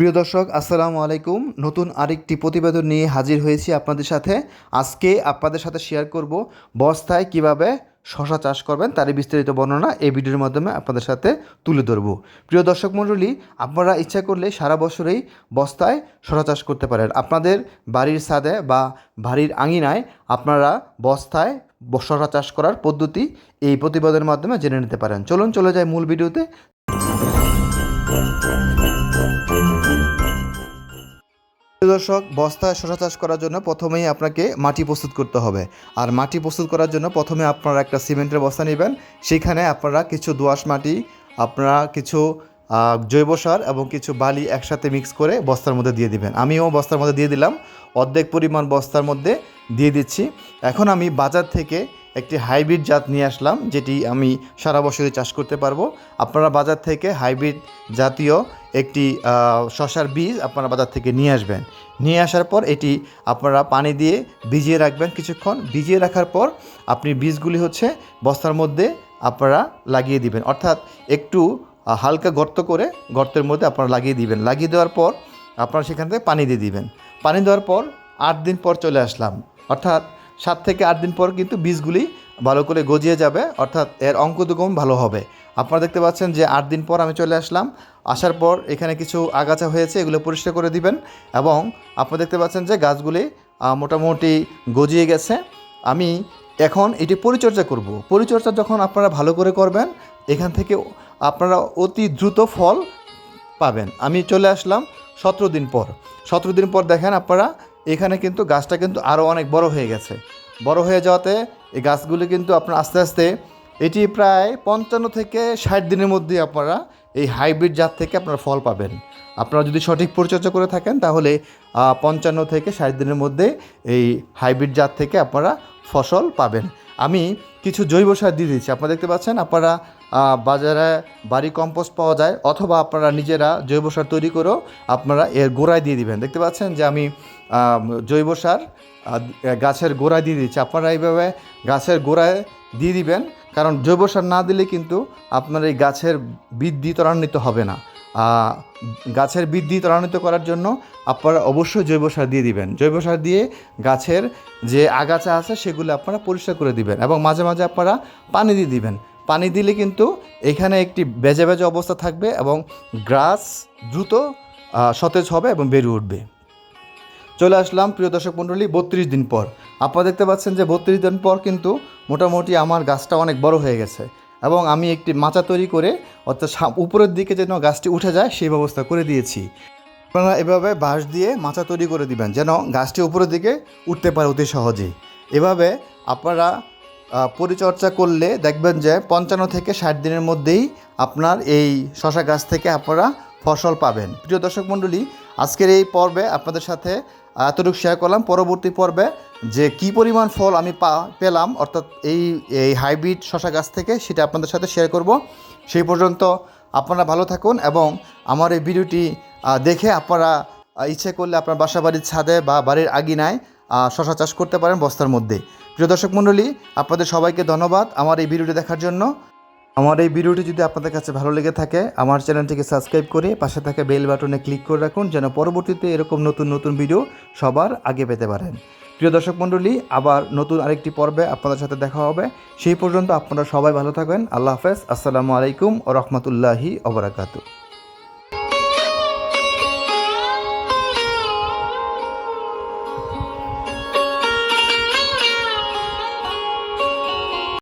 প্রিয় দর্শক, আসসালামু আলাইকুম। নতুন আরেকটি প্রতিবেদন নিয়ে হাজির হয়েছি আপনাদের সাথে। আজকে আপনাদের সাথে শেয়ার করব বস্তায় কীভাবে শশা চাষ করবেন, তারই বিস্তারিত বর্ণনা এই ভিডিওর মাধ্যমে আপনাদের সাথে তুলে ধরব। প্রিয় দর্শক মণ্ডলী, আপনারা ইচ্ছা করলে সারা বছরেই বস্তায় শশা চাষ করতে পারেন। আপনাদের বাড়ির ছাদে বা বাড়ির আঙিনায় আপনারা বস্তায় শশা চাষ করার পদ্ধতি এই প্রতিবেদনের মাধ্যমে জেনে নিতে পারেন। চলুন, চলে যাই মূল ভিডিওতে। দর্শক, বস্তায় শশা চাষ করার জন্য প্রথমেই আপনাকে মাটি প্রস্তুত করতে হবে। আর মাটি প্রস্তুত করার জন্য প্রথমে আপনারা একটা সিমেন্টের বস্তা নেবেন। সেখানে আপনারা কিছু দোয়াশ মাটি, আপনারা কিছু জৈব সার এবং কিছু বালি একসাথে মিক্স করে বস্তার মধ্যে দিয়ে দিবেন। আমিও বস্তার মধ্যে দিয়ে দিলাম। অর্ধেক পরিমাণ বস্তার মধ্যে দিয়ে দিচ্ছি। এখন আমি বাজার থেকে একটি হাইব্রিড জাত নিয়ে আসলাম, যেটি আমি সারা বছরই চাষ করতে পারব। আপনারা বাজার থেকে হাইব্রিড জাতীয় একটি শসার বীজ আপনারা বাজার থেকে নিয়ে আসবেন। নিয়ে আসার পর এটি আপনারা পানি দিয়ে ভিজিয়ে রাখবেন কিছুক্ষণ। ভিজিয়ে রাখার পর আপনি বীজগুলি হচ্ছে বস্তার মধ্যে আপনারা লাগিয়ে দিবেন। অর্থাৎ একটু হালকা গর্ত করে গর্তের মধ্যে আপনারা লাগিয়ে দিবেন। লাগিয়ে দেওয়ার পর আপনারা সেখান থেকে পানি দিয়ে দিবেন। পানি দেওয়ার পর আট দিন পর চলে আসলাম। অর্থাৎ সাত থেকে আট দিন পর কিন্তু বীজগুলি ভালো করে গজিয়ে যাবে। অর্থাৎ এর অঙ্কুদগম ভালো হবে। আপনারা দেখতে পাচ্ছেন যে আট দিন পর আমি চলে আসলাম। আসার পর এখানে কিছু আগাছা হয়েছে, এগুলো পরিষ্কার করে দিবেন এবং আপনারা দেখতে পাচ্ছেন যে গাছগুলি মোটামুটি গজিয়ে গেছে। আমি এখন এটি পরিচর্যা করব। পরিচর্যা যখন আপনারা ভালো করে করবেন, এখান থেকে আপনারা অতি দ্রুত ফল পাবেন। আমি চলে আসলাম সতেরো দিন পর। সতেরো দিন পর দেখেন আপনারা, এখানে কিন্তু গাছটা কিন্তু আরও অনেক বড় হয়ে গেছে। বড় হয়ে যাওয়াতে এই গাছগুলি কিন্তু আপনার আস্তে আস্তে, এটি প্রায় পঞ্চান্ন থেকে ষাট দিনের মধ্যে আপনারা এই হাইব্রিড জাত থেকে আপনারা ফল পাবেন। আপনারা যদি সঠিক পরিচর্যা করে থাকেন, তাহলে পঞ্চান্ন থেকে ষাট দিনের মধ্যে এই হাইব্রিড জাত থেকে আপনারা ফসল পাবেন। আমি কিছু জৈব সার দিয়ে দিচ্ছি আপনারা দেখতে পাচ্ছেন, আপনারা বাজারে বাড়ি কম্পোস্ট পাওয়া যায়, অথবা আপনারা নিজেরা জৈব সার তৈরি করেও আপনারা এর গোড়ায় দিয়ে দিবেন। দেখতে পাচ্ছেন যে আমি জৈব সার গাছের গোড়ায় দিয়ে দিচ্ছি। আপনারা এইভাবে গাছের গোড়ায় দিয়ে দিবেন, কারণ জৈব সার না দিলে কিন্তু আপনার এই গাছের বৃদ্ধি ত্বরান্বিত হবে না। গাছের বৃদ্ধি ত্বরান্বিত করার জন্য আপনারা অবশ্যই জৈব সার দিয়ে দিবেন। জৈব সার দিয়ে গাছের যে আগাছা আছে, সেগুলো আপনারা পরিষ্কার করে দিবেন এবং মাঝে মাঝে আপনারা পানি দিয়ে দিবেন। পানি দিলে কিন্তু এখানে একটি বেজে বেজে অবস্থা থাকবে এবং গাছ দ্রুত সতেজ হবে এবং বেড়ে উঠবে। চলে আসলাম, প্রিয় দর্শক মণ্ডলী, বত্রিশ দিন পর। আপনারা দেখতে পাচ্ছেন যে বত্রিশ দিন পর কিন্তু মোটামুটি আমার গাছটা অনেক বড় হয়ে গেছে এবং আমি একটি মাচা তৈরি করে, অর্থাৎ উপরের দিকে যেন গাছটি উঠে যায়, সেই ব্যবস্থা করে দিয়েছি। আপনারা এভাবে বাঁশ দিয়ে মাচা তৈরি করে দিবেন, যেন গাছটি উপরের দিকে উঠতে পারে অতি সহজেই। এভাবে আপনারা পরিচর্যা করলে দেখবেন যে পঞ্চান্ন থেকে ষাট দিনের মধ্যেই আপনার এই শশা গাছ থেকে আপনারা ফসল পাবেন। প্রিয় দর্শক মণ্ডলী, আজকের এই পর্বে আপনাদের সাথে এতটুকু শেয়ার করলাম। পরবর্তী পর্বে যে কি পরিমাণ ফল আমি পা, পেলাম, অর্থাৎ এই এই হাইব্রিড শশা গাছ থেকে সেটা আপনাদের সাথে শেয়ার করব। সেই পর্যন্ত আপনারা ভালো থাকুন এবং আমার এই ভিডিওটি দেখে আপনারা ইচ্ছে করলে আপনার বাসা বাড়ির ছাদে বা বাড়ির আগিনায় শশা চাষ করতে পারেন বস্তার মধ্যে। প্রিয় দর্শক মণ্ডলী, আপনাদের সবাইকে ধন্যবাদ আমার এই ভিডিওটি দেখার জন্য। আমার এই ভিডিওটি যদি আপনাদের কাছে ভালো লেগে থাকে, আমার চ্যানেলটিকে সাবস্ক্রাইব করে পাশে থাকা বেল বাটনে ক্লিক করে রাখুন, যেন পরবর্তীতে এরকম নতুন নতুন ভিডিও সবার আগে পেতে পারেন। প্রিয় দর্শক মণ্ডলী, আবার নতুন আরেকটি পর্বে আপনাদের সাথে দেখা হবে। সেই পর্যন্ত আপনারা সবাই ভালো থাকবেন। আল্লাহ হাফেজ। আসসালামু আলাইকুম ও রহমতুল্লাহি ওবরাকাতু